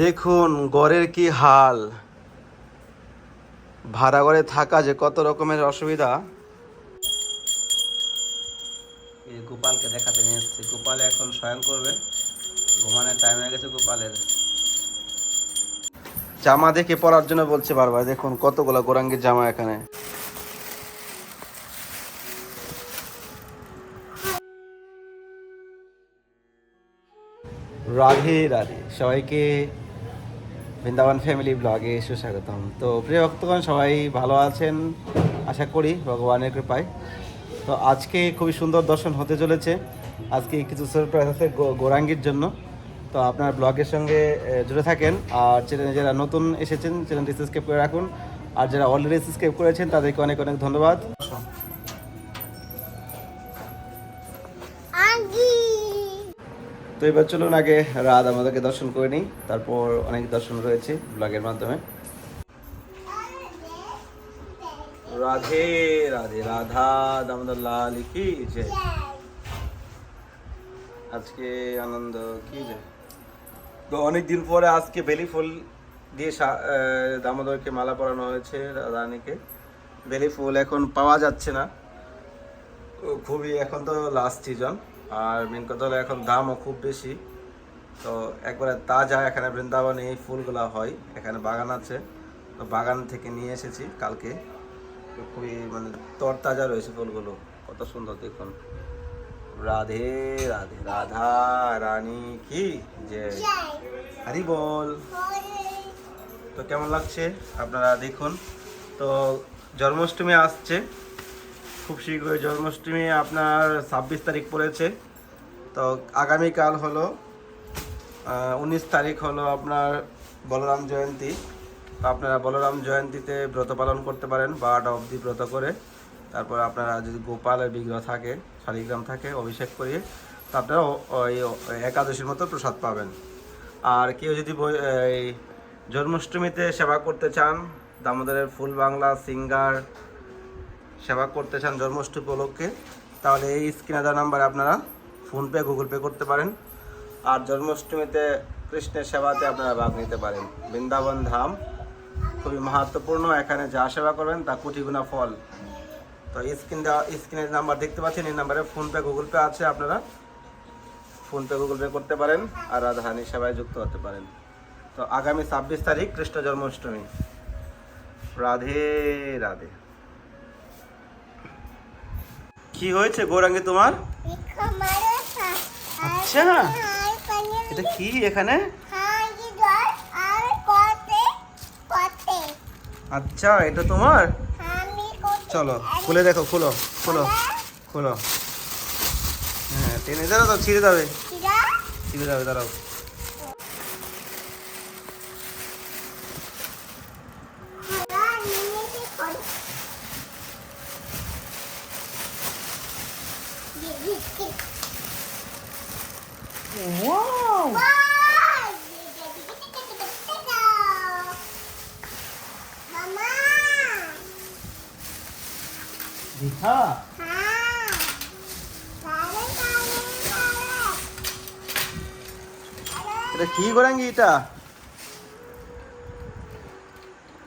দেখুন গড়ের কি হাল? ভাড়া ঘরে থাকা যে কত রকমের অসুবিধা? এই গোপালকে দেখাতে নিয়ে এসেছি। গোপাল এখন স্বয়ং করবে। ঘুমানোর টাইম হয়ে গেছে গোপালের। জামা দেখে পরার জন্য বলছে বারবার দেখুন কতগুলো গোরাঙ্গির জামা এখানে। রাধে রাধে সবাইকে বৃন্দাবন ফ্যামিলি ব্লগে সুস্বাগতম। তো প্রিয় ভক্তগণ, সবাই ভালো আছেন? আশা করি ভগবানের কৃপায়। তো আজকে খুবই সুন্দর দর্শন হতে চলেছে। আজকে কিছু সারপ্রাইজ আছে গৌরাঙ্গীর জন্য। তো আপনার ব্লগের সঙ্গে জুড়ে থাকেন। আর চ্যানেলে যারা নতুন এসেছেন, চ্যানেলটি সাবস্ক্রাইব করে রাখুন। আর যারা অলরেডি সাবস্ক্রাইব করেছেন, তাদেরকে অনেক অনেক ধন্যবাদ। তো এবার চলুন আগে রাত আমাদেরকে দর্শন করে নিই। তারপর অনেক দর্শন রয়েছে ব্লগের মাধ্যমে। রাধে রাধে, রাধা দামোদর লাল কি যে? আজকে আনন্দ, কি যে? তো অনেক দিন পরে আজকে বেলি ফুল দিয়ে দামোদরকে মালা পরানো হয়েছে রানীকে বেলি ফুল এখন পাওয়া যাচ্ছে না। খুবই এখন তো লাস্ট সিজন আর মেন কথা হলো এখন দামও খুব বেশি। তো একবারে তাজা এখানে বৃন্দাবনে এই ফুলগুলো হয়, এখানে বাগান আছে। তো বাগান থেকে নিয়ে এসেছি কালকে। তো খুবই মানে তরতাজা রয়েছে ফুলগুলো, কত সুন্দর দেখুন। রাধে রাধে, রাধা রানী কি যে হরি বল। তো কেমন লাগছে আপনারা দেখুন। তো জন্মাষ্টমী আসছে। খুব শীঘ্রই জন্মাষ্টমী আপনার ছাব্বিশ তারিখ পড়েছে। তো আগামীকাল হলো উনিশ তারিখ হলো আপনার বলরাম জয়ন্তী। আপনারা বলরাম জয়ন্তীতে ব্রত পালন করতে পারেন, বারোটা অবধি ব্রত করে। তারপর আপনারা যদি গোপালের বিগ্রহ থাকে, শালিগ্রাম থাকে, অভিষেক করিয়ে, তো আপনারা ওই একাদশীর মতো প্রসাদ পাবেন। আর কেউ যদি এই জন্মাষ্টমীতে সেবা করতে চান, দামোদরের ফুল বাংলা, সিঙ্গার সেবা করতে চান জন্মাষ্টমী উপলক্ষে, তাহলে এই স্ক্রিনে দেওয়া নাম্বারে আপনারা ফোনপে গুগল পে করতে পারেন। আর জন্মাষ্টমীতে কৃষ্ণের সেবাতে আপনারা ভাগ নিতে পারেন। বৃন্দাবন ধাম খুবই মাহাত্মপূর্ণ এখানে যা সেবা করবেন তা কোটি গুণা ফল। তো স্ক্রিন দেওয়া, স্ক্রিনের নাম্বার দেখতে পাচ্ছেন, এই নাম্বারে ফোনপে গুগল পে আছে, আপনারা ফোনপে গুগল পে করতে পারেন আর রাধাহানি সেবায় যুক্ত হতে পারেন। তো আগামী ছাব্বিশ তারিখ কৃষ্ণ জন্মাষ্টমী। রাধে রাধে। কি হয়েছে গৌরাঙ্গী তোমার? আচ্ছা। এটা কি এখানে? আচ্ছা এটা তোমার? চলো খুলে দেখো খুলো খুলো খুলো। হ্যাঁ টেনে দাঁড়াও তো ছিঁড়ে যাবে। ছিঁড়ে যাবে দাঁড়াও। দীঘা? এটা কি গৌরাঙ্গি এটা?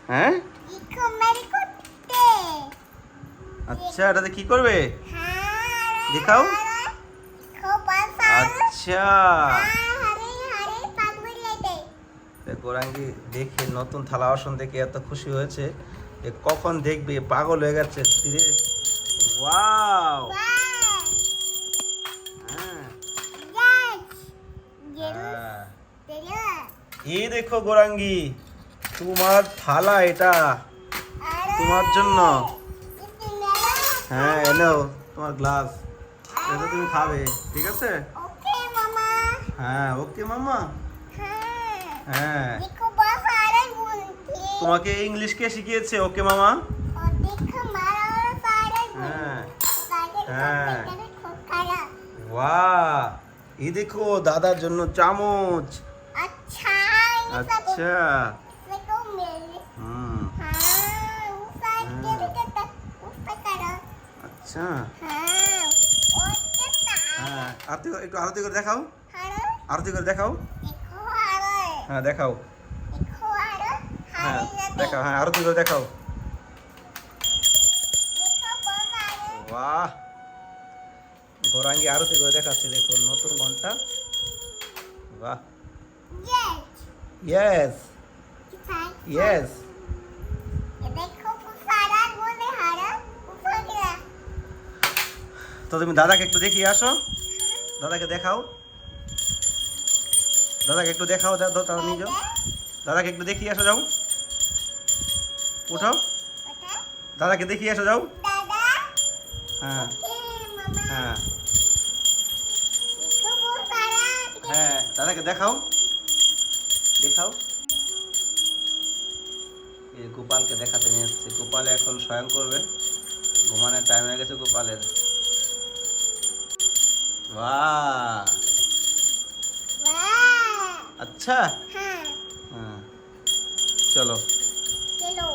হ্যাঁ? আচ্ছা এটাতে কি করবে? দেখাও। আচ্ছা। এ গৌরাঙ্গি দেখে নতুন থালা বাসন দেখে এত খুশি হয়েছে এ কখন দেখবে? পাগল হয়ে গেছে রে ওয়াও! হ্যাঁ। এই দেখো গোরাঙ্গি তোমার থালা এটা। তোমার জন্য। হ্যাঁ এলো তোমার গ্লাস এটা তুমি খাবে ঠিক আছে? হ্যাঁ ওকে মামা। হ্যাঁ। তোমাকে ইংলিশ কে শিখিয়েছে? ওকে মামা? হ্যাঁ। হ্যাঁ। ওয়া এই দেখো দাদার জন্য চামচ। আচ্ছা আচ্ছা। হুম। হ্যাঁ। আচ্ছা। হ্যাঁ আরতি একটু আরতি করে দেখাও। আরতি করে দেখাও। হ্যাঁ দেখাও। হ্যাঁ দেখাও হ্যাঁ আরতি করে দেখাও। আরও বাহ! গোরাঙ্গি আরতি করে দেখাচ্ছি দেখুন নতুন ঘণ্টা। বাহ! ইয়েস ইয়েস তো তুমি দাদাকে একটু দেখিয়ে আসো। দাদাকে দেখাও। দাদাকে একটু দেখাও দাদা নিয়ে যাও। দাদাকে একটু দেখিয়ে আসো, যাও। উঠাও। দাদাকে দেখিয়ে আসো, যাও। হ্যাঁ। হ্যাঁ। হ্যাঁ দাদাকে দেখাও। দেখাও। এই গোপালকে দেখাতে নিয়ে এসছে। গোপাল এখন স্বয়ং করবে। ঘুমানোর টাইম হয়ে গেছে গোপালের। বাহ! আচ্ছা। হ্যাঁ। হ্যাঁ। চলো। চলো।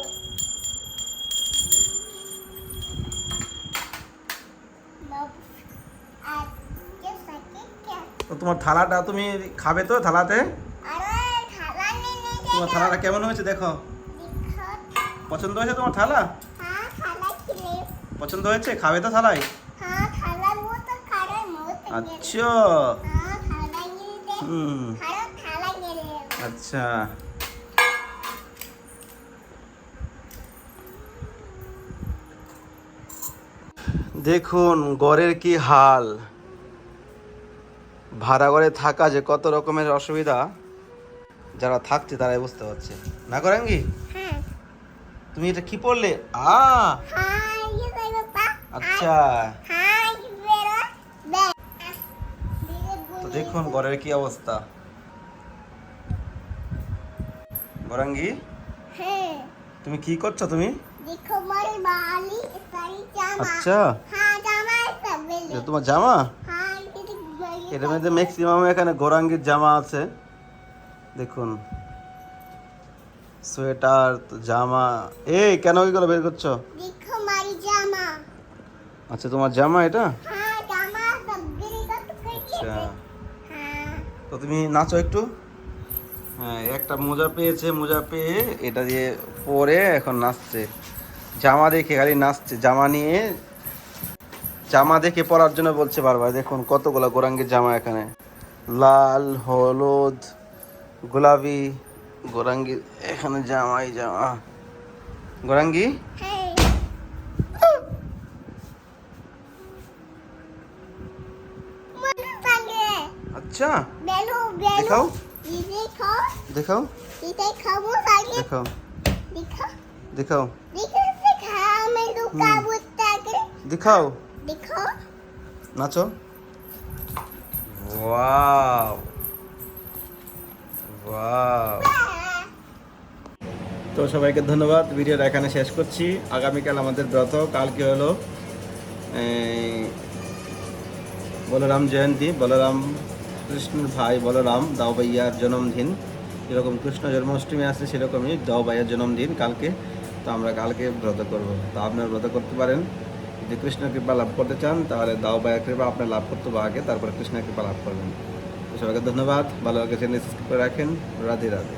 তো তোমার থালাটা তুমি খাবে তো থালাতে? তোমার থালাটা কেমন হয়েছে দেখো। পছন্দ হয়েছে তোমার থালা? হ্যাঁ পছন্দ হয়েছে? খাবে তো থালায়? হ্যাঁ আচ্ছা। হুম। আচ্ছা। দেখুন গড়ের কি হাল? ভাড়া ঘরে থাকা যে কত রকমের অসুবিধা যারা থাকছে তারাই বুঝতে পারছে। না করেন কি তুমি এটা কি পড়লে? আ হ্যাঁ আচ্ছা। হ্যাঁ তো দেখুন ঘরের কি অবস্থা। গরাঙ্গি হ্যাঁ। তুমি কি করছ তুমি? আচ্ছা। হ্যাঁ জামা সব বেলে। এটা তোমার জামা? হ্যাঁ এটা এটার মধ্যে ম্যাক্সিমাম এখানে গোরাঙ্গির জামা আছে। দেখুন। সোয়েটার তো জামা। এই কেন ওইগুলো বের করছ? দেখো মারি জামা। আচ্ছা তোমার জামা এটা? হ্যাঁ আচ্ছা। হ্যাঁ। তো তুমি নাচো একটু। একটা মোজা পেয়েছে মোজা পেয়ে এটা দিয়ে পরে এখন নাচছে। জামা দেখে খালি নাচছে জামা নিয়ে জামা দেখে পরার জন্য বলছে বারবার দেখুন কতগুলো গোরাঙ্গির জামা এখানে। লাল হলুদ গোলাপি গোরাঙ্গি এখানে জামাই জামা। গোরাঙ্গি? হ্যাঁ। আচ্ছা দেখাও। দেখাও দেখাও দেখাও দেখো দেখা আমি লুকাবো তাকে দেখাও দেখো নাচো ওয়াও ওয়াও তো সবাইকে ধন্যবাদ ভিডিওটা এখানে শেষ করছি। আগামীকাল আমাদের ব্রত কালকে হলো বলরাম জয়ন্তী বলরাম কৃষ্ণের ভাই বলরাম, দাও ভাইয়ার জন্মদিন। যেরকম কৃষ্ণ জন্মাষ্টমী আছে সেরকমই দাও ভাইয়ার জন্মদিন কালকে। তো আমরা কালকে ব্রত করব। তা আপনারা ব্রত করতে পারেন। যদি কৃষ্ণ কৃপা লাভ করতে চান, তাহলে দাও ভাইয়ার কৃপা আপনার লাভ করতে হবে আগে, তারপরে কৃষ্ণ কৃপা লাভ করবেন। সবাইকে ধন্যবাদ। ভালো লাগে সাবস্ক্রাইব করে রাখেন। রাধে রাধে।